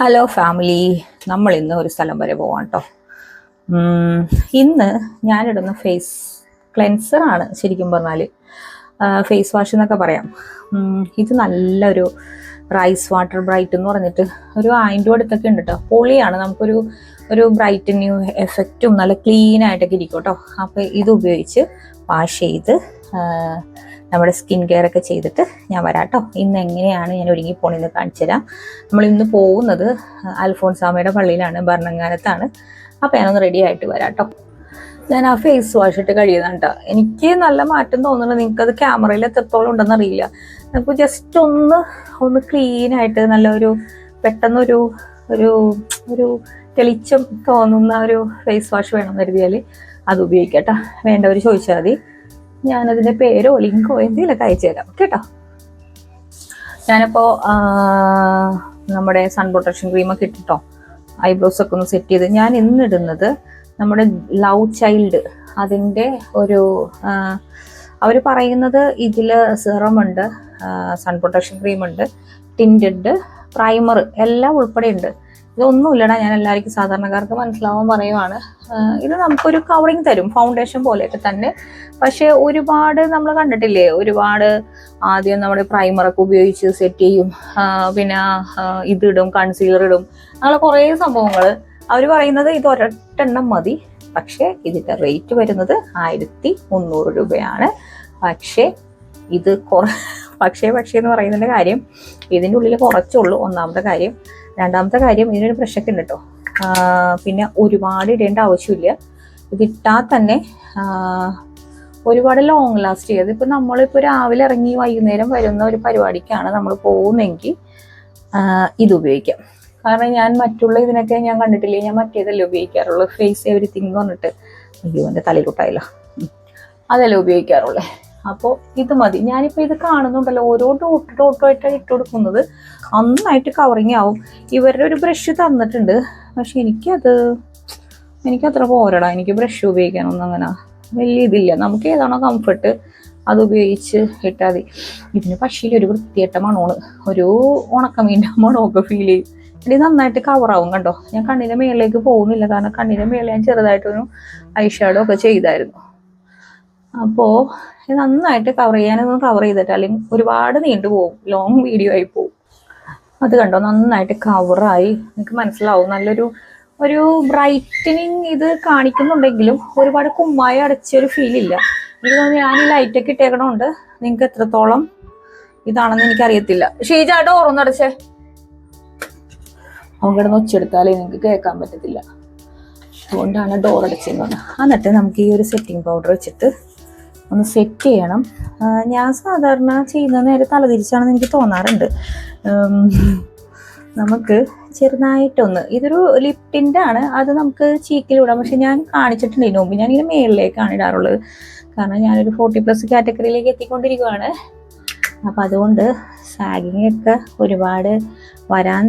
Hello family നമ്മൾ ഇന്ന് ഒരു സ്ഥലം വരെ പോവാം കേട്ടോ ഇന്ന് ഞാനിടുന്ന ഫേസ് ക്ലെൻസർ ആണ് ശരിക്കും പറഞ്ഞാൽ ഫേസ് വാഷ് എന്നൊക്കെ പറയാം. ഇത് നല്ലൊരു റൈസ് വാട്ടർ ബ്രൈറ്റ് എന്ന് പറഞ്ഞിട്ട് ഒരു ആയിന്റെ അടുത്തൊക്കെ ഉണ്ട് കേട്ടോ പൊളിയാണ്. നമുക്കൊരു ഒരു ബ്രൈറ്റനിങ് എഫക്റ്റും നല്ല ക്ലീൻ ആയിട്ടൊക്കെ ഇരിക്കും കേട്ടോ അപ്പോൾ ഇത് ഉപയോഗിച്ച് വാഷ് ചെയ്ത് നമ്മുടെ സ്കിൻ കെയർ ഒക്കെ ചെയ്തിട്ട് ഞാൻ വരാം കേട്ടോ. ഇന്ന് എങ്ങനെയാണ് ഞാൻ ഒരുങ്ങി പോണെന്ന് കാണിച്ചു തരാം. നമ്മൾ ഇന്ന് പോകുന്നത് അൽഫോൺസാമയുടെ പള്ളിയിലാണ് ഭരണങ്ങാനത്താണ്. അപ്പോൾ ഞാനൊന്ന് റെഡി ആയിട്ട് വരാം കേട്ടോ. ഞാൻ ആ ഫേസ് വാഷ് ഇട്ട് കഴിയുന്നതാണ് കേട്ടോ. എനിക്ക് നല്ല മാറ്റം തോന്നുന്നുണ്ട് നിങ്ങൾക്കത് ക്യാമറയിൽ എത്രത്തോളം ഉണ്ടെന്ന് അറിയില്ല. നമുക്ക് ജസ്റ്റ് ഒന്ന് ഒന്ന് ക്ലീൻ ആയിട്ട് നല്ല ഒരു പെട്ടെന്നൊരു ഒരു ഒരു തെളിച്ചം തോന്നുന്ന ഒരു ഫേസ് വാഷ് വേണം കരുതിയാൽ അത് ഉപയോഗിക്കാം കേട്ടോ. വേണ്ടവർ ചോദിച്ചാൽ മതി. ഞാനതിന്റെ പേരോ ലിങ്കോ എന്തെങ്കിലുമൊക്കെ അയച്ചു തരാം. കേട്ടോ? ഞാനിപ്പോൾ നമ്മുടെ സൺ പ്രൊട്ടക്ഷൻ ക്രീമൊക്കെ ഇട്ടിട്ടോ? ഐബ്രോസ് ഒക്കെ ഒന്ന് സെറ്റ് ചെയ്ത് ഞാൻ ഇന്നിടുന്നത് നമ്മുടെ ലവ് ചൈൽഡ് അതിന്റെ ഒരു അവർ പറയുന്നത് ഇതിൽ സിറം ഉണ്ട് സൺ പ്രൊട്ടക്ഷൻ ക്രീം ഉണ്ട് ടിന്റഡ് പ്രൈമർ എല്ലാം ഉൾപ്പെടെ ഉണ്ട്. ഇതൊന്നുമില്ലടാ ഞാൻ എല്ലാവർക്കും സാധാരണക്കാർക്ക് മനസ്സിലാവാൻ പറയുവാണ്. ഇത് നമുക്കൊരു കവറിങ് തരും ഫൗണ്ടേഷൻ പോലെയൊക്കെ തന്നെ. പക്ഷേ ഒരുപാട് നമ്മൾ കണ്ടിട്ടില്ലേ ഒരുപാട് ആദ്യം നമ്മുടെ പ്രൈമറൊക്കെ ഉപയോഗിച്ച് സെറ്റ് ചെയ്യും പിന്നെ ഇതിടും കൺസീലർ ഇടും അങ്ങനെ കുറേ സംഭവങ്ങൾ അവർ പറയുന്നത് ഇത് ഒരൊറ്റെണ്ണം മതി പക്ഷേ ഇതിന്റെ റേറ്റ് വരുന്നത് ആയിരത്തി മുന്നൂറ് രൂപയാണ്. പക്ഷേ ഇത് കുറ പക്ഷേ പക്ഷേ എന്ന് പറയുന്നതിന്റെ കാര്യം ഇതിന്റെ ഉള്ളിൽ കുറച്ചുള്ളൂ. ഒന്നാമത്തെ കാര്യം രണ്ടാമത്തെ കാര്യം ഇതിനൊരു പ്രശ്നമൊക്കെ ഉണ്ട് കേട്ടോ പിന്നെ ഒരുപാട് ഇടേണ്ട ആവശ്യമില്ല. ഇതിട്ടാൽ തന്നെ ഒരുപാട് ലോങ് ലാസ്റ്റ് ചെയ്യും. അതിപ്പോൾ നമ്മളിപ്പോൾ രാവിലെ ഇറങ്ങി വൈകുന്നേരം വരുന്ന ഒരു പരിപാടിക്കാണ് നമ്മൾ പോകുന്നതെങ്കിൽ ഇത് ഉപയോഗിക്കാം. കാരണം ഞാൻ മറ്റുള്ള ഇതിനൊക്കെ ഞാൻ കണ്ടിട്ടില്ല ഞാൻ മറ്റേതല്ലേ ഉപയോഗിക്കാറുള്ളൂ. ഫേസ് എവരിത്തിങ് എന്ന് പറഞ്ഞിട്ട് അയ്യോ എന്റെ തലയിലോട്ടായല്ലോ അതല്ലേ ഉപയോഗിക്കാറുള്ളേ. അപ്പോൾ ഇത് മതി. ഞാനിപ്പോൾ ഇത് കാണുന്നുണ്ടല്ലോ ഓരോ ഡോട്ട് ഡോട്ടായിട്ടാണ് ഇട്ട് കൊടുക്കുന്നത്. നന്നായിട്ട് കവറിങ് ആവും. ഇവരുടെ ഒരു ബ്രഷ് തന്നിട്ടുണ്ട്. പക്ഷെ എനിക്കത് എനിക്കത്ര പോരടാ. എനിക്ക് ബ്രഷ് ഉപയോഗിക്കാനൊന്നും അങ്ങനെ വലിയ ഇതില്ല. നമുക്ക് ഏതാണോ കംഫർട്ട് അത് ഉപയോഗിച്ച് ഇട്ടാൽ മതി. ഇതിന് പക്ഷേ ഒരു വൃത്തിയേട്ട മണമാണ്. ഒരു ഉണക്കമീന്റെ മണമൊക്കെ ഫീൽ ചെയ്യും. ഇത് നന്നായിട്ട് കവറാവും കണ്ടോ? ഞാൻ കണ്ണിന്റെ മേളിലേക്ക് പോകുന്നില്ല. കാരണം കണ്ണിന്റെ മേളിൽ ഞാൻ ചെറുതായിട്ടൊരു ഐഷാഡോ ഒക്കെ ചെയ്തായിരുന്നു. അപ്പോൾ ഇത് നന്നായിട്ട് കവർ ചെയ്യാനൊന്നും കവർ ചെയ്തിട്ട് അല്ലെങ്കിൽ ഒരുപാട് നീണ്ടു പോകും ലോങ് വീഡിയോ ആയി പോകും അത് കണ്ടോ? നന്നായിട്ട് കവറായി നിങ്ങൾക്ക് മനസ്സിലാവും. നല്ലൊരു ഒരു ബ്രൈറ്റനിങ് ഇത് കാണിക്കുന്നുണ്ടെങ്കിലും ഒരുപാട് കുമ്മായ അടച്ചൊരു ഫീൽ ഇല്ല. എനിക്ക് തോന്നുന്നു ഞാൻ ഈ ലൈറ്റൊക്കെ ഇട്ടേക്കണോണ്ട് നിങ്ങൾക്ക് എത്രത്തോളം ഇതാണെന്ന് എനിക്കറിയത്തില്ല. ഷീജ ഓർമ്മ അടച്ചേ. അവൻ കിടന്ന് ഒച്ചെടുത്താലേ നിങ്ങൾക്ക് കേൾക്കാൻ പറ്റത്തില്ല. അതുകൊണ്ടാണ് ഡോർ അടച്ചതെന്ന് പറഞ്ഞത്. എന്നിട്ട് നമുക്ക് ഈ ഒരു സെറ്റിംഗ് പൗഡർ വെച്ചിട്ട് ഒന്ന് സെറ്റ് ചെയ്യണം. ഞാൻ സാധാരണ ചെയ്യുന്ന നേരെ തലതിരിച്ചാണെന്ന് എനിക്ക് തോന്നാറുണ്ട്. നമുക്ക് ചെറുതായിട്ടൊന്ന്. ഇതൊരു ലിപ്റ്റിന്റെ ആണ്. അത് നമുക്ക് ചീക്കിലിടാം പക്ഷെ ഞാൻ കാണിച്ചിട്ടുണ്ട് ഇതിനു മുമ്പ് ഇതിന് മേളിലേക്കാണ് ഇടാറുള്ളത്. കാരണം ഞാനൊരു ഫോർട്ടി പ്ലസ് കാറ്റഗറിയിലേക്ക് എത്തിക്കൊണ്ടിരിക്കുകയാണ് അപ്പം അതുകൊണ്ട് സാഗിങ് ഒക്കെ ഒരുപാട് വരാൻ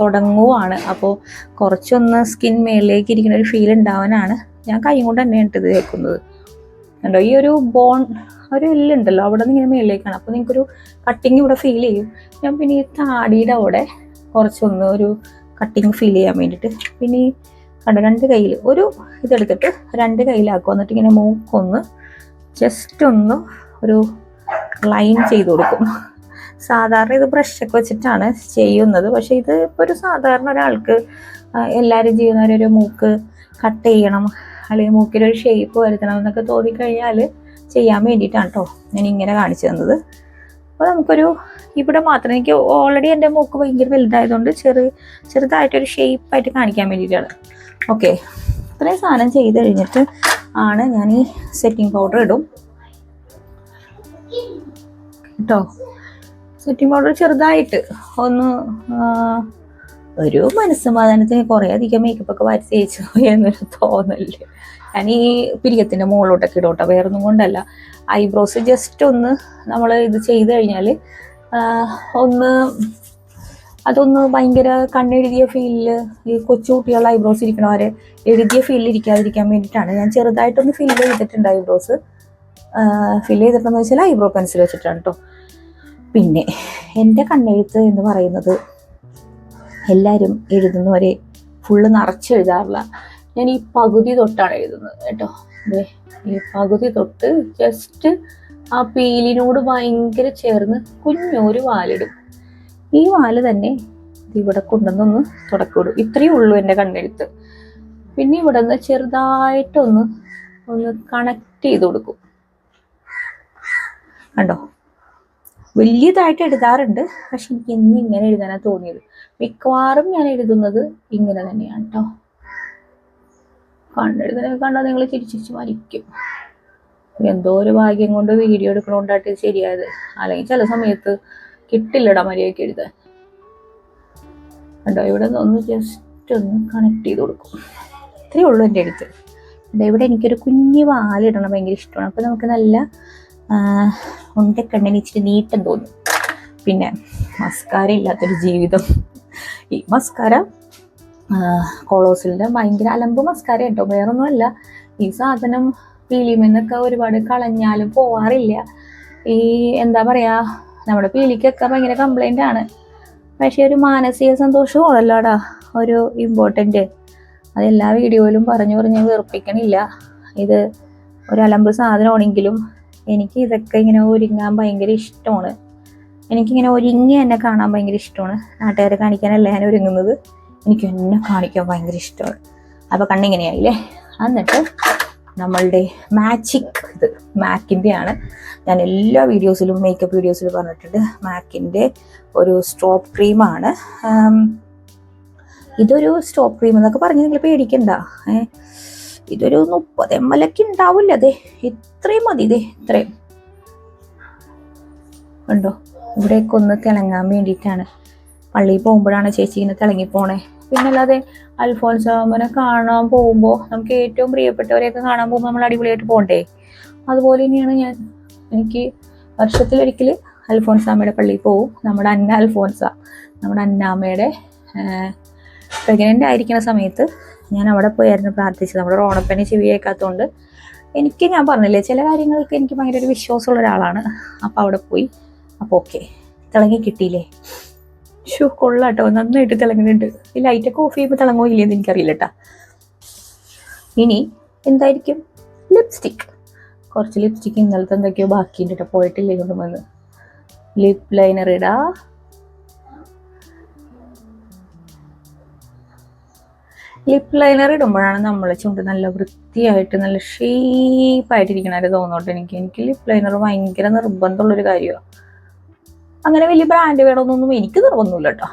തുടങ്ങുവാണ്. അപ്പോൾ കുറച്ചൊന്ന് സ്കിൻ മേളിലേക്ക് ഇരിക്കുന്ന ഒരു ഫീൽ ഉണ്ടാവാനാണ് ഞാൻ കൈ കൊണ്ട് തന്നെയാണ് ഇത് തേക്കുന്നത്. കണ്ടോ? ഈ ഒരു ബോൺ ഒരു എല്ലുണ്ടല്ലോ അവിടെ നിന്ന് ഇങ്ങനെ മേളിലേക്കാണ്. അപ്പോൾ നിങ്ങൾക്കൊരു കട്ടിങ് ഇവിടെ ഫീൽ ചെയ്യും. ഞാൻ പിന്നെ ഈ താടിയുടെ അവിടെ കുറച്ചൊന്ന് ഒരു കട്ടിങ് ഫീൽ ചെയ്യാൻ വേണ്ടിയിട്ട് പിന്നെ ഈ കണ്ടോ രണ്ട് കയ്യിൽ ഒരു ഇതെടുത്തിട്ട് രണ്ട് കയ്യിലാക്കും. എന്നിട്ട് ഇങ്ങനെ മൂക്കൊന്ന് ജസ്റ്റ് ഒന്ന് ഒരു ലൈൻ ചെയ്ത് കൊടുക്കും. സാധാരണ ഇത് ബ്രഷൊക്കെ വെച്ചിട്ടാണ് ചെയ്യുന്നത്. പക്ഷേ ഇത് ഇപ്പോൾ ഒരു സാധാരണ ഒരാൾക്ക് എല്ലാവരും ചെയ്യുന്നവരൊരു മൂക്ക് കട്ട് ചെയ്യണം അല്ലെങ്കിൽ മൂക്കിലൊരു ഷേപ്പ് വരുത്തണം എന്നൊക്കെ തോന്നിക്കഴിഞ്ഞാൽ ചെയ്യാൻ വേണ്ടിയിട്ടാണ് കേട്ടോ ഞാൻ ഇങ്ങനെ കാണിച്ചു തന്നത്. അപ്പോൾ നമുക്കൊരു ഇവിടെ മാത്രം എനിക്ക് ഓൾറെഡി എന്റെ മൂക്ക് ഭയങ്കര വലുതായതുകൊണ്ട് ചെറു ചെറുതായിട്ടൊരു ഷേപ്പായിട്ട് കാണിക്കാൻ വേണ്ടിയിട്ടാണ്. ഓക്കെ ഇത്രയും സാധനം ചെയ്ത് കഴിഞ്ഞിട്ട് ആണ് ഞാൻ ഈ സെറ്റിംഗ് പൗഡർ ഇടും. കേട്ടോ സെറ്റിംഗ് പൗഡർ ചെറുതായിട്ട് ഒന്ന് ഒരു മനസ്സമാധാനത്തിന് കുറേ അധികം മേക്കപ്പ് ഒക്കെ വരച്ച് തേച്ചു എന്നൊരു തോന്നൽ. ഞാൻ ഈ പിരിയത്തിന്റെ മുകളിലോട്ടൊക്കെ ഇടോട്ടെ വേറൊന്നും കൊണ്ടല്ല. ഐബ്രോസ് ജസ്റ്റ് ഒന്ന് നമ്മൾ ഇത് ചെയ്ത് കഴിഞ്ഞാൽ ഒന്ന് അതൊന്ന് ഭയങ്കര കണ്ണെഴുതിയ ഫീലിൽ ഈ കൊച്ചുകുട്ടികളുടെ ഐബ്രോസ് ഇരിക്കണവരെ എഴുതിയ ഫീലിൽ ഇരിക്കാതിരിക്കാൻ വേണ്ടിയിട്ടാണ്. ഞാൻ ചെറുതായിട്ടൊന്ന് ഫില്ല് ചെയ്തിട്ടുണ്ട് ഐബ്രോസ് ഫില്ല് ചെയ്തിട്ടുണ്ടെന്ന് വെച്ചാൽ ഐബ്രോ പെൻസിൽ വെച്ചിട്ടാണ് കേട്ടോ പിന്നെ എന്റെ കണ്ണെഴുത്ത് എന്ന് പറയുന്നത് എല്ലാവരും എഴുതുന്നവരെ ഫുള്ള് നിറച്ച് എഴുതാറില്ല. ഞാൻ ഈ പകുതി തൊട്ടാണ് എഴുതുന്നത് കേട്ടോ. ഈ പകുതി തൊട്ട് ജസ്റ്റ് ആ പീലിനോട് ഭയങ്കര ചേർന്ന് കുഞ്ഞൊരു വാലിടും. ഈ വാൽ തന്നെ ഇവിടെ കൊണ്ടുവന്നൊന്ന് തുടക്കിവിടും. ഇത്രയേ ഉള്ളൂ എന്റെ കണ്ണെഴുത്ത്. പിന്നെ ഇവിടെ നിന്ന് ചെറുതായിട്ടൊന്ന് ഒന്ന് കണക്ട് ചെയ്ത് കൊടുക്കും. കണ്ടോ? വലിയതായിട്ട് എഴുതാറുണ്ട് പക്ഷെ എനിക്ക് ഇന്ന് ഇങ്ങനെ എഴുതാനാണ് തോന്നിയത്. മിക്കവാറും ഞാൻ എഴുതുന്നത് ഇങ്ങനെ തന്നെയാണ് കേട്ടോ കണ്ണെഴുതുന്നതൊക്കെ കണ്ടാൽ നിങ്ങൾ ചിരിച്ചിരിച്ച് മരിക്കും. എന്തോ ഒരു ഭാഗ്യം കൊണ്ട് വീഡിയോ എടുക്കണോണ്ടായിട്ട് ശരിയായത്. അല്ലെങ്കിൽ ചില സമയത്ത് കിട്ടില്ലടാ മര്യാദയ്ക്ക് എഴുതാൻ. കണ്ടോ ഇവിടെ ഒന്ന് ജസ്റ്റ് ഒന്ന് കണക്ട് ചെയ്ത് കൊടുക്കും. ഇത്രയേ ഉള്ളൂ എന്റെ അടുത്ത് കണ്ടോ ഇവിടെ എനിക്കൊരു കുഞ്ഞു വാലിടണം ഭയങ്കര ഇഷ്ടമാണ്. അപ്പോൾ നമുക്ക് നല്ല ഉണ്ടക്കണ്ണിന് ഇച്ചിരി നീട്ടം തോന്നും. പിന്നെ മസ്കാര ഇല്ലാത്തൊരു ജീവിതം. ഈ മസ്കാര കൊളോസിലിന്റെ ഭയങ്കര അലമ്പ് മസ്കാര കേട്ടോ. വേറൊന്നുമല്ല ഈ സാധനം പീലിമെന്നൊക്കെ ഒരുപാട് കളഞ്ഞാലും പോവാറില്ല. ഈ എന്താ പറയുക നമ്മുടെ പീലിക്കൊക്കെ ഭയങ്കര കംപ്ലൈന്റ് ആണ്. പക്ഷേ ഒരു മാനസിക സന്തോഷവും അതല്ലാടാ ഒരു ഇമ്പോർട്ടന്റ് അത് എല്ലാ വീഡിയോയിലും പറഞ്ഞു പറഞ്ഞ് വെറുപ്പിക്കണില്ല. ഇത് ഒരു അലമ്പ് സാധനമാണെങ്കിലും എനിക്ക് ഇതൊക്കെ ഇങ്ങനെ ഒരുങ്ങാൻ ഭയങ്കര ഇഷ്ടമാണ്. എനിക്കിങ്ങനെ ഒരുങ്ങി എന്നെ കാണാൻ ഭയങ്കര ഇഷ്ടമാണ്. നാട്ടുകാരെ കാണിക്കാനല്ല ഞാൻ ഒരുങ്ങുന്നത്? എനിക്ക് എന്നെ കാണിക്കാൻ ഭയങ്കര ഇഷ്ടമാണ്. അപ്പോൾ കണ്ണിങ്ങനെയായില്ലേ? എന്നിട്ട് നമ്മളുടെ മാജിക് ഇത് മാക്കിന്റെ ആണ് ഞാൻ എല്ലാ വീഡിയോസിലും മേക്കപ്പ് വീഡിയോസിലും പറഞ്ഞിട്ടുണ്ട്. മാക്കിന്റെ ഒരു സ്ട്രോപ്പ് ക്രീമാണ് ഇതൊരു സ്റ്റോപ്പ് ക്രീം എന്നൊക്കെ പറഞ്ഞ് നിങ്ങൾ പേടിക്കണ്ട. ഇതൊരു മുപ്പത് എം എൽ ഒക്കെ ഉണ്ടാവില്ല അതെ ഇത്രയും മതി ഇതേ ഇത്രയും. കണ്ടോ? ഇവിടെയൊക്കെ ഒന്ന് തിളങ്ങാൻ വേണ്ടിയിട്ടാണ്. പള്ളിയിൽ പോകുമ്പോഴാണ് ചേച്ചി ഇങ്ങനെ തിളങ്ങി പോണേ പിന്നെ അല്ലാതെ അൽഫോൻസാമനെ കാണാൻ പോകുമ്പോൾ നമുക്ക് ഏറ്റവും പ്രിയപ്പെട്ടവരെയൊക്കെ കാണാൻ പോകുമ്പോൾ നമ്മൾ അടിപൊളിയായിട്ട് പോകണ്ടേ അതുപോലെ തന്നെയാണ് ഞാൻ എനിക്ക് വർഷത്തിലൊരിക്കൽ അൽഫോൻസാമയുടെ പള്ളിയിൽ പോകും നമ്മുടെ അന്ന അൽഫോൻസ നമ്മുടെ അന്നാമ്മയുടെ പ്രഗ്നന്റ് ആയിരിക്കുന്ന സമയത്ത് ഞാൻ അവിടെ പോയായിരുന്നു പ്രാർത്ഥിച്ചത്. നമ്മുടെ റോണപ്പനെ ചെവി കേൾക്കാത്തതുകൊണ്ട് എനിക്ക് ഞാൻ പറഞ്ഞില്ലേ ചില കാര്യങ്ങൾക്ക് എനിക്ക് ഭയങ്കര ഒരു വിശ്വാസമുള്ള ഒരാളാണ്. അപ്പോൾ അവിടെ പോയി അപ്പോൾ ഓക്കെ തിളങ്ങി കിട്ടിയില്ലേ? ഷൂ കൊള്ളാട്ടോ. നന്നായിട്ട് തിളങ്ങുന്നുണ്ട്. ഈ ലൈറ്റൊക്കെ ഓഫ് ചെയ്യുമ്പോൾ തിളങ്ങോ ഇല്ലെന്ന് എനിക്കറിയില്ല കേട്ടാ ഇനി എന്തായിരിക്കും? ലിപ്സ്റ്റിക് കുറച്ച് ലിപ്സ്റ്റിക് ഇന്നലത്തെ എന്തൊക്കെയോ ബാക്കിയുണ്ട് കേട്ടോ പോയിട്ടില്ലേ കൊണ്ടുവന്ന്. ലിപ് ലൈനർ ഇടാ. ലിപ് ലൈനർ ഇടുമ്പോഴാണ് നമ്മൾ ചുണ്ട് നല്ല വൃത്തിയായിട്ട് നല്ല ഷേപ്പായിട്ടിരിക്കണമായിട്ട് തോന്നോട്ടെ എനിക്ക്. എനിക്ക് ലിപ് ലൈനർ ഭയങ്കര നിർബന്ധമുള്ളൊരു കാര്യമാണ് അങ്ങനെ വലിയ ബ്രാൻഡ് വേണമെന്നൊന്നും എനിക്ക് നിർബന്ധമില്ല കേട്ടോ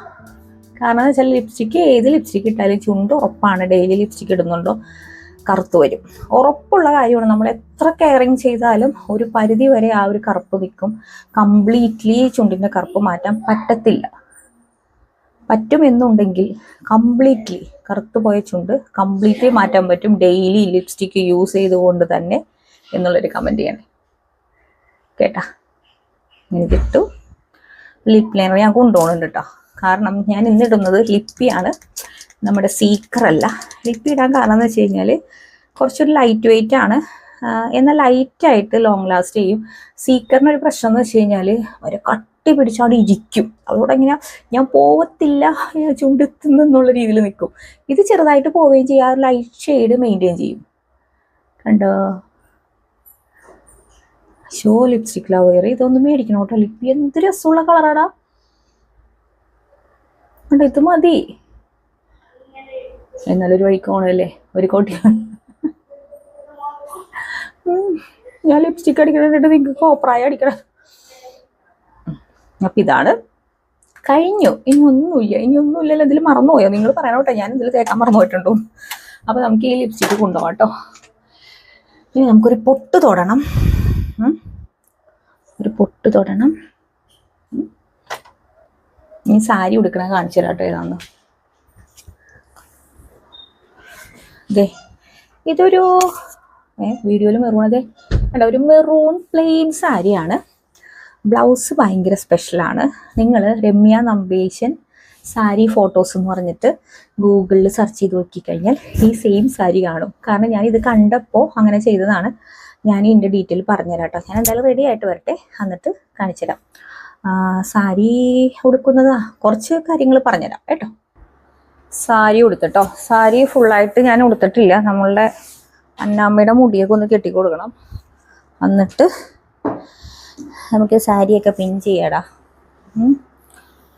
കാരണം എന്ന് വെച്ചാൽ ലിപ്സ്റ്റിക്ക് ഏത് ലിപ്സ്റ്റിക്ക് ഇട്ടാലും ചുണ്ട് ഉറപ്പാണ്. ഡെയിലി ലിപ്സ്റ്റിക്ക് ഇടുന്നുണ്ടോ? കറുത്ത് വരും. ഉറപ്പുള്ള കാര്യമാണ്. നമ്മൾ എത്ര കെയറിങ് ചെയ്താലും ഒരു പരിധി വരെ ആ ഒരു കറുപ്പ് നിൽക്കും. കംപ്ലീറ്റ്ലി ചുണ്ടിന്റെ കറുപ്പ് മാറ്റാൻ പറ്റത്തില്ല. പറ്റുമെന്നുണ്ടെങ്കിൽ കംപ്ലീറ്റ്ലി കറുത്തുപോയ ചുണ്ട് കംപ്ലീറ്റ്ലി മാറ്റാൻ പറ്റും. ഡെയിലി ലിപ്സ്റ്റിക്ക് യൂസ് ചെയ്തുകൊണ്ട് തന്നെ എന്നുള്ളൊരു കമന്റ് ചെയ്യണേ. കേട്ടാ? ഇങ്ങനെ കിട്ടു. ലിപ് ലൈനർ ഞാൻ കൊണ്ടുപോകുന്നുണ്ട് കേട്ടോ കാരണം ഞാൻ ഇന്നിടുന്നത് ലിപ്പിയാണ് നമ്മുടെ സീക്കറല്ല ലിപ്പി ഇടാൻ കാരണം എന്ന് വെച്ച് കഴിഞ്ഞാൽ കുറച്ചൊരു ലൈറ്റ് വെയിറ്റ് ആണ്. എന്നാൽ ലൈറ്റായിട്ട് ലോങ് ലാസ്റ്റ് ചെയ്യും. സീക്കറിന് ഒരു പ്രശ്നം എന്ന് വെച്ച് കഴിഞ്ഞാൽ ഒരു കട്ടി പിടിച്ചാണ്ട് ഇരിക്കും. അതുകൊണ്ട് ഇങ്ങനെ ഞാൻ പോവത്തില്ല ഞാൻ ചുണ്ടെത്തുന്നു രീതിയിൽ നിൽക്കും. ഇത് ചെറുതായിട്ട് പോവുകയും ചെയ്യാം. ലൈറ്റ് ഷെയ്ഡ് മെയിന്റെയിൻ ചെയ്യും. കണ്ടോ? ഷോ ലിപ്സ്റ്റിക് ലവർ ഇതൊന്നും മേടിക്കണം കേട്ടോ. ലിപ്പി എന്ത് രസമുള്ള കളറാടാ ഉണ്ട് ഇത് മതി. എന്നാലൊരു വഴിക്ക് പോകണമല്ലേ ഒരു കോട്ടി. ഞാൻ ലിപ്സ്റ്റിക് അടിക്കണിട്ട് നിങ്ങൾക്ക് കോപ്രായ അടിക്കണം. അപ്പൊ ഇതാണ്. കഴിഞ്ഞു. ഇനി ഒന്നുമില്ല. ഇനി ഒന്നുമില്ലല്ലോ. ഇതിൽ മറന്നുപോയോ? നിങ്ങൾ പറയണോട്ടെ ഞാൻ ഇതിൽ തേക്കാൻ മറന്നു പോയിട്ടുണ്ടോ അപ്പൊ നമുക്ക് ഈ ലിപ്സ്റ്റിക് കൊണ്ടുപോകാം കേട്ടോ. ഇനി നമുക്കൊരു പൊട്ട് തൊടണം. ഒരു പൊട്ട് തൊടണം. ഇനി സാരി ഉടുക്കണ കാണിച്ചു തരാം ഏതാന്ന്. ദേ ഇതൊരു ഏ വീഡിയോയിൽ മെറൂൺ അതെ. അല്ല ഒരു മെറൂൺ പ്ലെയിൻ സാരിയാണ്. ബ്ലൗസ് ഭയങ്കര സ്പെഷ്യലാണ് നിങ്ങൾ രമ്യ നമ്പേശൻ സാരി ഫോട്ടോസ് എന്ന് പറഞ്ഞിട്ട് ഗൂഗിളിൽ സെർച്ച് ചെയ്ത് നോക്കിക്കഴിഞ്ഞാൽ ഈ സെയിം സാരി കാണും. കാരണം ഞാൻ ഇത് കണ്ടപ്പോൾ അങ്ങനെ ചെയ്തതാണ്. ഞാൻ ഇതിന്റെ ഡീറ്റെയിൽ പറഞ്ഞുതരാം കേട്ടോ ഞാൻ എന്തായാലും റെഡി ആയിട്ട് വരട്ടെ. എന്നിട്ട് കാണിച്ചുതരാം. സാരി ഉടുക്കുന്നതാ. കുറച്ച് കാര്യങ്ങൾ പറഞ്ഞുതരാം കേട്ടോ. സാരി ഉടുത്തിട്ടോ. സാരി ഫുള്ളായിട്ട് ഞാൻ ഉടുത്തിട്ടില്ല. നമ്മളുടെ അന്നാമ്മയുടെ മുടിയൊക്കെ ഒന്ന് കെട്ടി കൊടുക്കണം എന്നിട്ട് നമുക്ക് സാരിയൊക്കെ പിൻ ചെയ്യടാ.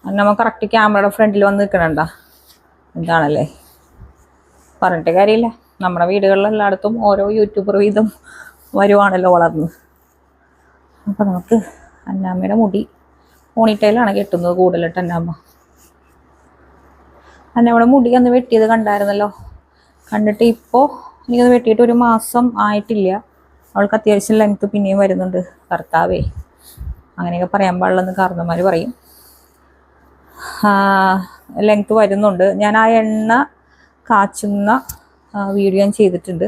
അന്നമ്മ കറക്റ്റ് ക്യാമറയുടെ ഫ്രണ്ടിൽ വന്ന് നിൽക്കണണ്ട എന്താണല്ലേ? പറഞ്ഞിട്ട് കാര്യമില്ല. നമ്മുടെ വീടുകളിൽ എല്ലായിടത്തും ഓരോ യൂട്യൂബർ വീതം വരുവാണല്ലോ വളർന്ന്. അപ്പം നമുക്ക് അന്നാമ്മയുടെ മുടി പോണിട്ടയിലാണ് കെട്ടുന്നത് കൂടുതലിട്ട് അന്നാമ്മ. അന്നമ്മയുടെ മുടി അന്ന് വെട്ടിയത് കണ്ടായിരുന്നല്ലോ. കണ്ടിട്ട് ഇപ്പോൾ എനിക്കത് വെട്ടിയിട്ട് ഒരു മാസം ആയിട്ടില്ല. അവൾക്ക് അത്യാവശ്യം ലെങ്ത്ത് പിന്നെയും വരുന്നുണ്ട്. കർത്താവേ. അങ്ങനെയൊക്കെ പറയാൻ പാടില്ലെന്ന് കാരണന്മാർ പറയും. ലെങ്ത്ത് വരുന്നുണ്ട്. ഞാൻ ആ എണ്ണ കാച്ചുന്ന വീഡിയോ ഞാൻ ചെയ്തിട്ടുണ്ട്.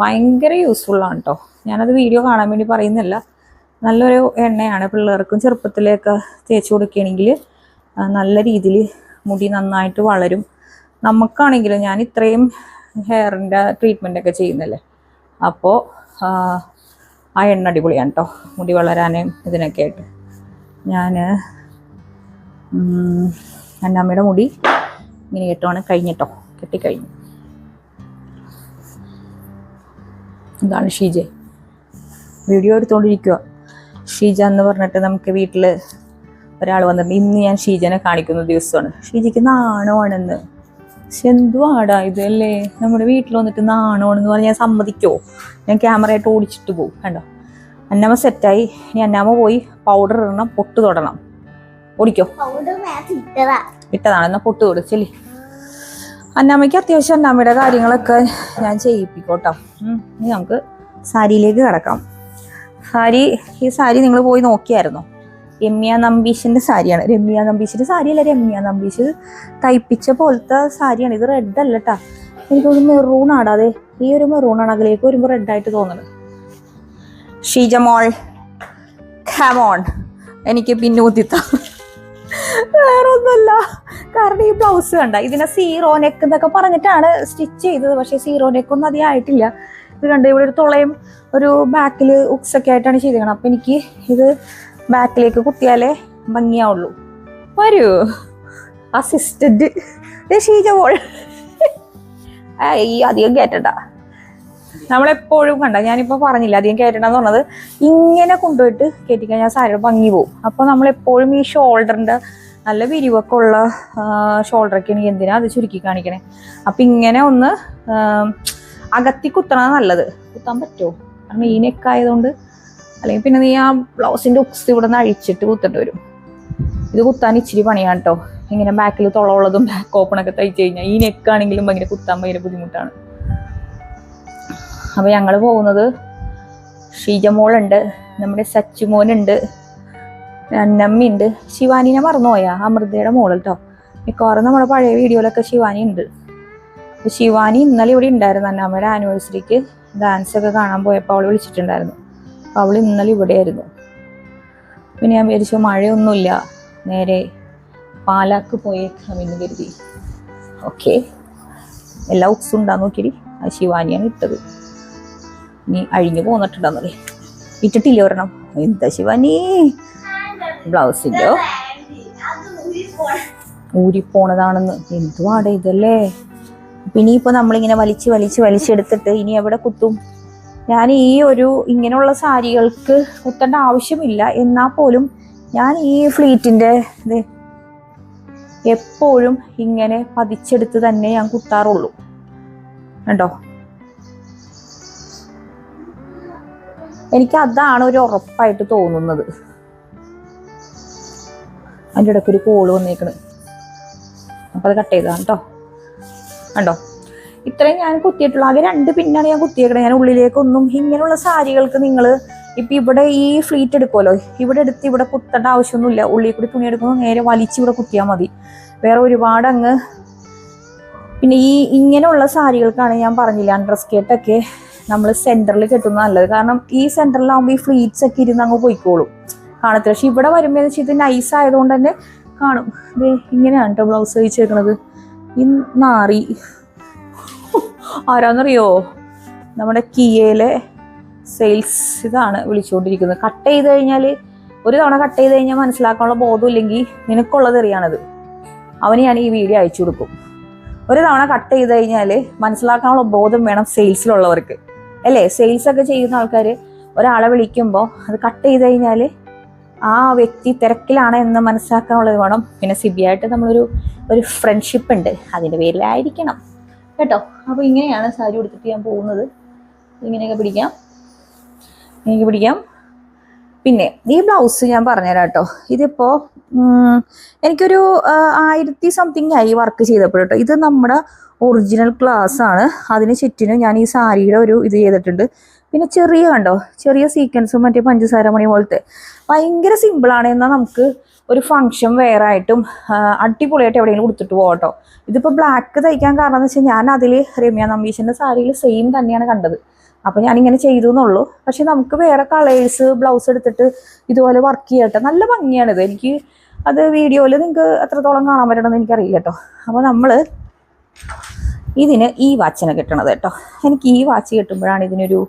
ഭയങ്കര യൂസ്ഫുള്ളാണ് കേട്ടോ ഞാനത് വീഡിയോ കാണാൻ വേണ്ടി പറയുന്നില്ല. നല്ലൊരു എണ്ണയാണ് പിള്ളേർക്കും ചെറുപ്പത്തിലൊക്കെ തേച്ച് കൊടുക്കുകയാണെങ്കിൽ നല്ല രീതിയിൽ മുടി നന്നായിട്ട് വളരും. നമുക്കാണെങ്കിലും ഞാൻ ഇത്രയും ഹെയറിന്റെ ട്രീറ്റ്മെന്റ് ഒക്കെ ചെയ്യുന്നല്ലേ? അപ്പോൾ ആ എണ്ണ അടിപൊളിയാണ് കേട്ടോ മുടി വളരാനും ഇതിനൊക്കെ ആയിട്ട്. ഞാൻ അമ്മയുടെ മുടി ഇങ്ങനെ കെട്ടുവാണ് കഴിഞ്ഞിട്ടോ. കെട്ടിക്കഴിഞ്ഞു. എന്താണ് ഷീജ. വീഡിയോ എടുത്തുകൊണ്ടിരിക്കുക ഷീജ എന്ന് പറഞ്ഞിട്ട് നമുക്ക് വീട്ടിൽ ഒരാൾ വന്നിട്ടുണ്ട് ഇന്ന് ഞാൻ ഷീജനെ കാണിക്കുന്ന ദിവസമാണ്. ഷീജയ്ക്ക് നാണമാണെന്ന്. പക്ഷെ എന്തുവാടാ ഇതല്ലേ നമ്മുടെ വീട്ടിൽ വന്നിട്ട് നാണമാണെന്ന് പറഞ്ഞാൽ ഞാൻ സമ്മതിക്കോ? ഞാൻ ക്യാമറയായിട്ട് ഓടിച്ചിട്ട് പോകും കണ്ടോ? അന്നമ്മ സെറ്റായി. ഇനി അന്നാമ്മ പോയി പൗഡർ ഇടണം പൊട്ട് തൊടണം. ഓടിക്കോ. ഇട്ടതാണ് എന്നാൽ പൊട്ട് കൊടുച്ചില്ലേ അന്നാമ്മയ്ക്ക് അത്യാവശ്യം അന്നാമ്മയുടെ കാര്യങ്ങളൊക്കെ ഞാൻ ചെയ്യിപ്പിക്കോട്ടോ. ഇനി നമുക്ക് സാരിയിലേക്ക് കിടക്കാം. സാരി ഈ സാരി നിങ്ങൾ പോയി നോക്കിയായിരുന്നു? രമ്യ നമ്പീഷിന്റെ സാരിയാണ്. രമ്യ നമ്പീഷിന്റെ സാരിയല്ല രമ്യ നമ്പീഷ് തയ്പ്പിച്ച പോലത്തെ സാരിയാണ്. ഇത് റെഡ് അല്ല കേട്ടാ എനിക്കൊരു മെറൂൺ ആടാതെ ഈ ഒരു മെറൂൺ ആണ് അതിലേക്ക് വരുമ്പോൾ റെഡ് ആയിട്ട് തോന്നുന്നത്. ഷീജമോൾ ഖമോൺ എനിക്ക് പിന്നെ കുത്തിത്ത വേറൊന്നുമല്ല. കാരണം ഈ ബ്ലൗസ് കണ്ട ഇതിനെ സീറോ നെക്ക് എന്നൊക്കെ പറഞ്ഞിട്ടാണ് സ്റ്റിച്ച് ചെയ്തത്. പക്ഷേ സീറോ നെക്ക് ഒന്നും അധികം ആയിട്ടില്ല. ഇത് കണ്ട് ഇവിടെ ഒരു തുളയും ഒരു ബാക്കിൽ ഉക്സ് ഒക്കെ ആയിട്ടാണ് ചെയ്തേക്കണം അപ്പൊ എനിക്ക് ഇത് ബാക്കിലേക്ക് കുത്തിയാലേ ഭംഗിയാവുള്ളൂ. വരൂ. അസിസ്റ്റന്റ് ഷീജ പോൾ ഈ അധികം കയറ്റണ്ട നമ്മളെപ്പോഴും കണ്ട ഞാനിപ്പോ പറഞ്ഞില്ല അധികം കയറ്റണമെന്ന് പറഞ്ഞത് ഇങ്ങനെ കൊണ്ടുപോയിട്ട് കയറ്റിക്കഴിഞ്ഞാൽ സാരിയുടെ ഭംഗി പോവും. അപ്പോൾ നമ്മളെപ്പോഴും ഈ ഷോൾഡറിന്റെ നല്ല വിരിവൊക്കെ ഉള്ള ഷോൾഡറൊക്കെ എനിക്ക് എന്തിനാ അത് ചുരുക്കി കാണിക്കണേ? അപ്പൊ ഇങ്ങനെ ഒന്ന് അകത്തി കുത്തണ നല്ലത്. കുത്താൻ പറ്റുമോ കാരണം ഈ നെക്ക് ആയതുകൊണ്ട് അല്ലെങ്കിൽ പിന്നെ നീ ആ ബ്ലൗസിന്റെ ഉക്സ് ഇവിടെ നിന്ന് അഴിച്ചിട്ട് കുത്തേണ്ടി വരും. ഇത് കുത്താൻ ഇച്ചിരി പണിയാണ് കേട്ടോ ഇങ്ങനെ ബാക്കിൽ തുളവുള്ളതും ബാക്ക് ഓപ്പൺ ഒക്കെ തയ്ച്ചു കഴിഞ്ഞാൽ ഈ നെക്ക് ആണെങ്കിലും ഭയങ്കര കുത്താൻ ഭയങ്കര ബുദ്ധിമുട്ടാണ്. അപ്പൊ ഞങ്ങൾ പോകുന്നത് ഷീജമോളുണ്ട് നമ്മുടെ സച്ചുമോനുണ്ട്. അന്നമ്മയുണ്ട് ശിവാനിനെ മറന്നുപോയാ? അമൃതയുടെ മോൾ കേട്ടോ മിക്കവാറും നമ്മുടെ പഴയ വീഡിയോയിലൊക്കെ ശിവാനി ഉണ്ട്. അപ്പോൾ ശിവാനി ഇന്നലെ ഇവിടെ ഉണ്ടായിരുന്നു. അന്നമ്മയുടെ ആനിവേഴ്സറിക്ക് ഡാൻസ് ഒക്കെ കാണാൻ പോയപ്പോൾ അവൾ വിളിച്ചിട്ടുണ്ടായിരുന്നു. അപ്പോൾ അവൾ ഇന്നലെ ഇവിടെയായിരുന്നു. പിന്നെ ഞാൻ വിചാരിച്ചു മഴയൊന്നുമില്ല. നേരെ പാലാക്ക് പോയേക്കാമെന്ന് കരുതി. ഓക്കെ എല്ലാ ഉക്സും ഉണ്ടാന്ന് നോക്കിയിട്ട് അത് ശിവാനിയാണ് ഇട്ടത്. നീ അഴിഞ്ഞു പോന്നിട്ടുണ്ടെന്നല്ലേ ഇട്ടിട്ടില്ല ഒരെണ്ണം? എന്താ ശിവാനി? പോണം ഊരിപ്പോണതാണെന്ന്. എന്തുവാടെ ഇതല്ലേ? അപ്പം ഇനിയിപ്പോൾ നമ്മളിങ്ങനെ വലിച്ച് വലിച്ച് വലിച്ചെടുത്തിട്ട് ഇനി എവിടെ കുത്തും? ഞാൻ ഈ ഒരു ഇങ്ങനെയുള്ള സാരികൾക്ക് കുത്തേണ്ട ആവശ്യമില്ല. എന്നാൽ പോലും ഞാൻ ഈ ഫ്ലീറ്റിന്റെ ഇത് എപ്പോഴും ഇങ്ങനെ പതിച്ചെടുത്ത് തന്നെ ഞാൻ കുത്താറുള്ളൂ. കണ്ടോ? എനിക്ക് അതാണ് ഒരു ഉറപ്പായിട്ട് തോന്നുന്നത്. അതിന്റെ ഇടയ്ക്ക് ഒരു കോൾ വന്നേക്കണ്. അപ്പോൾ അത് കട്ട് ചെയ്തതാണ് കേട്ടോ കണ്ടോ? ഇത്രയും ഞാൻ കുത്തിയിട്ടുള്ളൂ. ആകെ രണ്ട് പിന്നാണ് ഞാൻ കുത്തിയേക്കണേ. ഞാൻ ഉള്ളിലേക്കൊന്നും ഇങ്ങനെയുള്ള സാരികൾക്ക് നിങ്ങൾ ഇപ്പം ഇവിടെ ഈ ഫ്ലീറ്റ് എടുക്കുമല്ലോ ഇവിടെ എടുത്ത് ഇവിടെ കുത്തേണ്ട ആവശ്യമൊന്നുമില്ല. ഉള്ളിൽ കൂടി തുണി എടുക്കുമ്പോൾ നേരെ വലിച്ച് ഇവിടെ കുത്തിയാൽ മതി. വേറെ ഒരുപാട് അങ്ങ് പിന്നെ ഈ ഇങ്ങനെയുള്ള സാരികൾക്കാണ് ഞാൻ പറഞ്ഞില്ല അണ്ടർ സ്കേർട്ടൊക്കെ നമ്മൾ സെന്ററിൽ കെട്ടുന്നത് നല്ലത്. കാരണം ഈ സെന്ററിലാവുമ്പോൾ ഈ ഫ്ലീറ്റ്സ് ഒക്കെ ഇരുന്ന് അങ്ങ് പോയിക്കോളും. കാണത്തില്ല. പക്ഷെ ഇവിടെ വരുമ്പോൾ വെച്ചാൽ ഇത് നൈസ് ആയതുകൊണ്ട് തന്നെ കാണും. ദേ ഇങ്ങനെയാണ് കേട്ടോ ബ്ലൗസ് തയ്ച്ചേക്കണത്. ഈ നാറി. ആരാന്നറിയോ? നമ്മുടെ കിയയിലെ സെയിൽസ് ഇതാണ് വിളിച്ചുകൊണ്ടിരിക്കുന്നത് കട്ട് ചെയ്ത് കഴിഞ്ഞാൽ ഒരു തവണ കട്ട് ചെയ്ത് കഴിഞ്ഞാൽ മനസ്സിലാക്കാനുള്ള ബോധം ഇല്ലെങ്കിൽ നിനക്കുള്ളത് അറിയാണത്. അവന് ഞാൻ ഈ വീഡിയോ അയച്ചു കൊടുക്കും. ഒരു തവണ കട്ട് ചെയ്ത് കഴിഞ്ഞാൽ മനസ്സിലാക്കാനുള്ള ബോധം വേണം സെയിൽസിലുള്ളവർക്ക് അല്ലേ? സെയിൽസ് ഒക്കെ ചെയ്യുന്ന ആൾക്കാർ ഒരാളെ വിളിക്കുമ്പോൾ അത് കട്ട് ചെയ്ത് കഴിഞ്ഞാൽ ആ വ്യക്തി തിരക്കിലാണ് എന്ന് മനസ്സിലാക്കാനുള്ളത് വേണം. പിന്നെ സിബിയായിട്ട് നമ്മളൊരു ഒരു ഫ്രണ്ട്ഷിപ്പ് ഉണ്ട്. അതിന്റെ പേരിലായിരിക്കണം. കേട്ടോ? അപ്പോൾ ഇങ്ങനെയാണ് സാരി ഉടുത്തിട്ട് ഞാൻ പോകുന്നത്. ഇങ്ങനെയൊക്കെ പിടിക്കാം. ഇങ്ങനെയൊക്കെ പിടിക്കാം. പിന്നെ ഈ ബ്ലൗസ് ഞാൻ പറഞ്ഞുതരാം കേട്ടോ. ഇതിപ്പോൾ എനിക്കൊരു ആയിരത്തി സംതിങ് ആയി വർക്ക് ചെയ്തപ്പോൾ കേട്ടോ. ഇത് നമ്മുടെ ഒറിജിനൽ ക്ലാസ് ആണ്. അതിന് ചുറ്റിനും ഞാൻ ഈ സാരിയുടെ ഒരു ഇത് ചെയ്തിട്ടുണ്ട്. പിന്നെ ചെറിയ കണ്ടോ ചെറിയ സീക്വൻസും മറ്റേ പഞ്ചസാര മണി പോലത്തെ. ഭയങ്കര സിമ്പിളാണ് എന്നാൽ നമുക്ക് ഒരു ഫംഗ്ഷൻ വെയർ ആയിട്ടും അടിപൊളിയായിട്ട് എവിടെയെങ്കിലും കൊടുത്തിട്ട് പോകട്ടോ ഇതിപ്പോൾ ബ്ലാക്ക് തയ്ക്കാൻ കാരണം എന്ന് വെച്ചാൽ ഞാൻ അതിൽ രമ്യ നമ്പീശന്റെ സാരിയിൽ സെയിം തന്നെയാണ് കണ്ടത്. അപ്പോൾ ഞാനിങ്ങനെ ചെയ്തു എന്നുള്ളൂ. പക്ഷെ നമുക്ക് വേറെ കളേഴ്സ് ബ്ലൗസ് എടുത്തിട്ട് ഇതുപോലെ വർക്ക് ചെയ്യട്ടെ. നല്ല ഭംഗിയാണിത് എനിക്ക് അത് വീഡിയോയിൽ നിങ്ങൾക്ക് എത്രത്തോളം കാണാൻ പറ്റണമെന്ന് എനിക്കറിയില്ല കേട്ടോ. അപ്പോൾ നമ്മൾ ഇതിന് ഈ വാച്ചിനെ കിട്ടണത് കേട്ടോ. എനിക്ക് ഈ വാച്ച് കിട്ടുമ്പോഴാണ് ഇതിനൊരു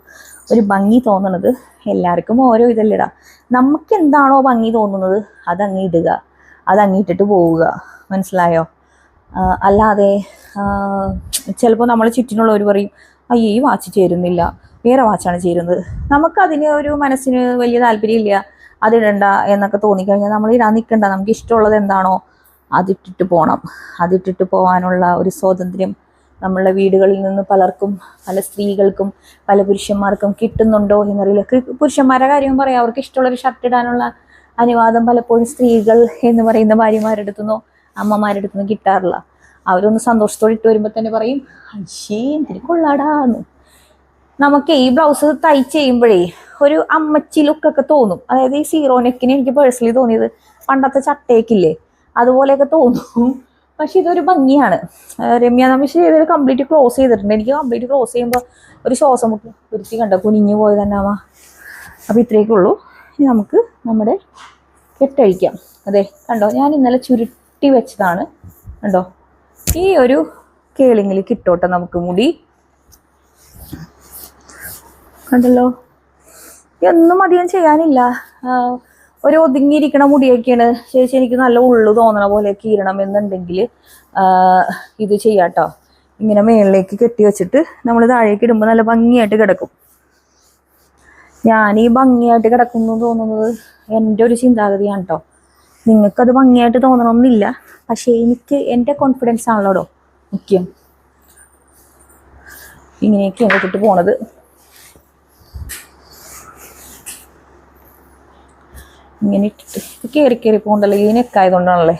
ഒരു ഭംഗി തോന്നണത് എല്ലാവർക്കും ഓരോ ഇതല്ലടാ. നമുക്ക് എന്താണോ ഭംഗി തോന്നുന്നത് അതങ്ങ് ഇടുക. അതങ്ങിട്ടിട്ട് പോവുക. മനസ്സിലായോ? അല്ലാതെ ചിലപ്പോൾ നമ്മൾ ചുറ്റിനുള്ളവർ പറയും അയ്യോ ഈ വാച്ച് ചേരുന്നില്ല. വേറെ വാച്ചാണ് ചേരുന്നത്. നമുക്കതിന് ഒരു മനസ്സിന് വലിയ താല്പര്യമില്ല. അതിടണ്ട എന്നൊക്കെ തോന്നിക്കഴിഞ്ഞാൽ നമ്മൾ ഇടാൻ നിൽക്കണ്ട നമുക്ക് ഇഷ്ടമുള്ളത് എന്താണോ അതിട്ടിട്ട് പോകണം അതിട്ടിട്ട് പോകാനുള്ള ഒരു സ്വാതന്ത്ര്യം നമ്മളുടെ വീടുകളിൽ നിന്ന് പലർക്കും പല സ്ത്രീകൾക്കും പല പുരുഷന്മാർക്കും കിട്ടുന്നുണ്ടോ എന്നറിയില്ല. പുരുഷന്മാരുടെ കാര്യം പറയാം. അവർക്ക് ഇഷ്ടമുള്ളൊരു ഷർട്ട് ഇടാനുള്ള അനുവാദം പലപ്പോഴും സ്ത്രീകൾ എന്ന് പറയുന്ന ഭാര്യമാരുടെ അടുത്തുനിന്നോ അമ്മമാരുടെ അടുത്തുനിന്നോ കിട്ടാറില്ല. അവരൊന്ന് സന്തോഷത്തോടെ ഇട്ട് വരുമ്പോൾ തന്നെ പറയും എന്തിനു കൊള്ളാടാന്ന് നമുക്ക് ഈ ബ്ലൗസ് തയ്ച്ച് ചെയ്യുമ്പോഴേ ഒരു അമ്മച്ചി ലുക്കൊക്കെ തോന്നും. അതായത് ഈ സീറോ നെക്കിന് എനിക്ക് പേഴ്സണലി തോന്നിയത് പണ്ടത്തെ ചട്ടേക്കില്ലേ? അതുപോലെയൊക്കെ തോന്നും. പക്ഷെ ഇതൊരു ഭംഗിയാണ്. രമ്യ നമിഷ് ഇത് കംപ്ലീറ്റ് ക്ലോസ് ചെയ്തിട്ടുണ്ട്. എനിക്ക് കംപ്ലീറ്റ് ക്ലോസ് ചെയ്യുമ്പോൾ ഒരു ശ്വാസം മുട്ടി വൃത്തി കണ്ട? കുനിഞ്ഞു പോയത് തന്നെ ആവാ. അപ്പോൾ ഇത്രയൊക്കെ ഉള്ളൂ. ഇനി നമുക്ക് നമ്മുടെ കെട്ടഴിക്കാം അതെ കണ്ടോ? ഞാൻ ഇന്നലെ ചുരുട്ടി വെച്ചതാണ്. കണ്ടോ? ഈ ഒരു കേളിങ്ങിൽ കിട്ടോട്ടെ നമുക്ക് മുടി. കണ്ടല്ലോ? ഒന്നും അധികം ചെയ്യാനില്ല. ഒരു ഒതുങ്ങിയിരിക്കണ മുടിയൊക്കെയാണ്. ചേച്ചി എനിക്ക് നല്ല ഉള്ളു തോന്നണ പോലെ കീറണം എന്നുണ്ടെങ്കിൽ ഇത് ചെയ്യാട്ടോ. ഇങ്ങനെ മേളിലേക്ക് കെട്ടി വെച്ചിട്ട് നമ്മൾ താഴേക്ക് ഇടുമ്പോൾ നല്ല ഭംഗിയായിട്ട് കിടക്കും. ഞാൻ ഈ ഭംഗിയായിട്ട് കിടക്കുന്നു തോന്നുന്നത് എന്റെ ഒരു ചിന്താഗതിയാണ് കേട്ടോ നിങ്ങൾക്കത് ഭംഗിയായിട്ട് തോന്നണമെന്നില്ല പക്ഷേ എനിക്ക് എന്റെ കോൺഫിഡൻസ് ആണല്ലോ മുഖ്യം. ഇങ്ങനെയൊക്കെയാണ് ഇട്ടിട്ട് പോണത്. ഇങ്ങനെ ഇട്ടിട്ട് കയറി കയറി പോകണ്ടല്ലോ. ഈ നെക്കായതുകൊണ്ടാണല്ലേ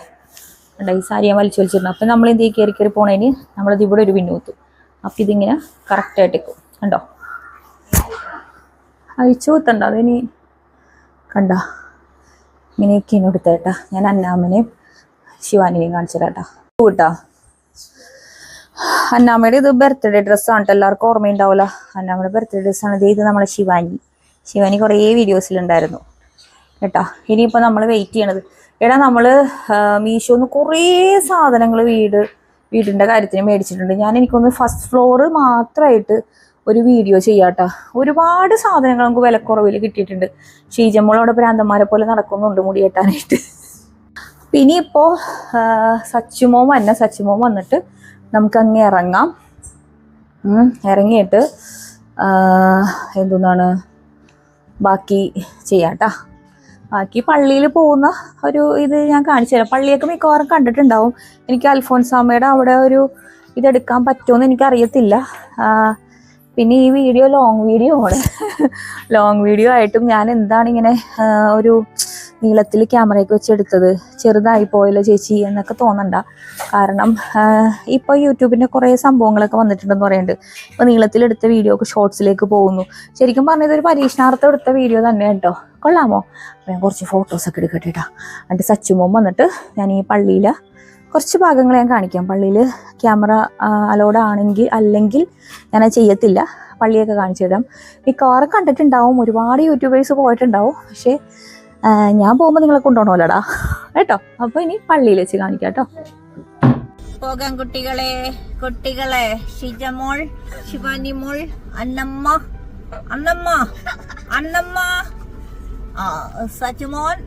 ഉണ്ടായി സാരി ഞാൻ വലിച്ചു വലിച്ചിരുന്നു അപ്പം നമ്മൾ എന്ത് ചെയ്യും? കയറി കയറി പോണതിന് നമ്മളത് ഇവിടെ ഒരു പിന്നു കുത്തും അപ്പം ഇതിങ്ങനെ കറക്റ്റായിട്ട് വെക്കും കണ്ടോ? അഴിച്ചു കൂത്തണ്ട അതിനി കണ്ട? ഇങ്ങനെയൊക്കെയാണ് എടുത്തേട്ടാ ഞാൻ അന്നാമ്മനെയും ശിവാനിനെയും കാണിച്ചു തരാട്ടാ കൂട്ടാ. അന്നാമ്മയുടെ ഇത് ബർത്ത്ഡേ ഡ്രസ്സാണ് എല്ലാവർക്കും ഓർമ്മയുണ്ടാവില്ല അന്നാമ്മയുടെ ബർത്ത്ഡേ ഡ്രസ്സാണ് ഇത് ഇത് നമ്മളെ ശിവാനി. ശിവാനി കുറേ വീഡിയോസിലുണ്ടായിരുന്നു കേട്ടോ. ഇനിയിപ്പോൾ നമ്മൾ വെയിറ്റ് ചെയ്യണത്. എടാ നമ്മൾ മീഷോന്ന് കുറേ സാധനങ്ങൾ വീട് വീടിന്റെ കാര്യത്തിന് മേടിച്ചിട്ടുണ്ട്. ഞാൻ എനിക്കൊന്ന് ഫസ്റ്റ് ഫ്ലോറ് മാത്രമായിട്ട് ഒരു വീഡിയോ ചെയ്യാട്ടോ ഒരുപാട് സാധനങ്ങൾ നമുക്ക് വിലക്കുറവിൽ കിട്ടിയിട്ടുണ്ട്. ഷീജമ്മളോടെ ഭ്രാന്തന്മാരെ പോലെ നടക്കുന്നുണ്ട് മുടി കെട്ടാനായിട്ട്. പിന്നെ ഇനിയിപ്പോൾ സച്ചുമോൻ വന്ന. സച്ചുമോൻ വന്നിട്ട് നമുക്ക് അങ്ങ് ഇറങ്ങാം ഇറങ്ങിയിട്ട് എന്തുന്നാണ് ബാക്കി ചെയ്യാട്ടാ ബാക്കി പള്ളിയിൽ പോകുന്ന ഒരു ഇത് ഞാൻ കാണിച്ചു തരാം. പള്ളിയൊക്കെ മിക്കവാറും കണ്ടിട്ടുണ്ടാവും. എനിക്ക് അൽഫോൻസാമയുടെ അവിടെ ഒരു ഇതെടുക്കാൻ പറ്റുമെന്ന് എനിക്കറിയത്തില്ല. പിന്നെ ഈ വീഡിയോ ലോങ് വീഡിയോ ആണ്. ലോങ് വീഡിയോ ആയിട്ടും ഞാൻ എന്താണ് ഇങ്ങനെ ഒരു നീളത്തിൽ ക്യാമറയൊക്കെ വെച്ച് എടുത്തത് ചെറുതായി പോയല്ലോ ചേച്ചി എന്നൊക്കെ തോന്നണ്ട. കാരണം ഇപ്പോൾ യൂട്യൂബിന്റെ കുറേ സംഭവങ്ങളൊക്കെ വന്നിട്ടുണ്ടെന്ന് പറയുന്നുണ്ട്. ഇപ്പോൾ നീളത്തിലെടുത്ത വീഡിയോ ഒക്കെ ഷോർട്സിലേക്ക് പോകുന്നു. ശരിക്കും പറഞ്ഞത് ഒരു പരീക്ഷണാർത്ഥം എടുത്ത വീഡിയോ തന്നെ കേട്ടോ കൊള്ളാമോ? ഞാൻ കുറച്ച് ഫോട്ടോസൊക്കെ എടുക്കട്ടെ കേട്ടോ എന്നിട്ട് സച്ചുമോൻ വന്നിട്ട് ഞാൻ ഈ പള്ളിയിൽ കുറച്ച് ഭാഗങ്ങൾ ഞാൻ കാണിക്കാം. പള്ളിയിൽ ക്യാമറ അലോഡ് ആണെങ്കിൽ അല്ലെങ്കിൽ അത് ചെയ്യത്തില്ല. പള്ളിയൊക്കെ കാണിച്ചു തരാം. മിക്കവാറും കണ്ടിട്ടുണ്ടാവും. ഒരുപാട് യൂട്യൂബേഴ്സ് പോയിട്ടുണ്ടാവും. പക്ഷേ ഞാൻ പോകുമ്പോൾ നിങ്ങളെ കൊണ്ടുപോകണമല്ലോടാ. കേട്ടോ? അപ്പൊ ഇനി പള്ളിയിൽ വെച്ച് കാണിക്കാം കേട്ടോ. പോകാം കുട്ടികളെ. കുട്ടികളെ ഷിജമോൾ ശിവാനിമോൾ അന്നമ്മ. അന്നമ്മ അന്നമ്മ. ആ സച്ചുമോൻ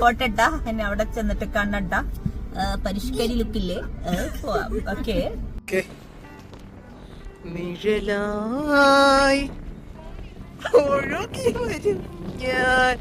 പോട്ടെട്ട. എന്നെ അവിടെ ചെന്നിട്ട് കണ്ണട്ട. പരിഷ്കരി ലുക്കില്ലേ പോവാം. ഓക്കെ. നിഴലായി ഒഴുകി വരും ഞാൻ.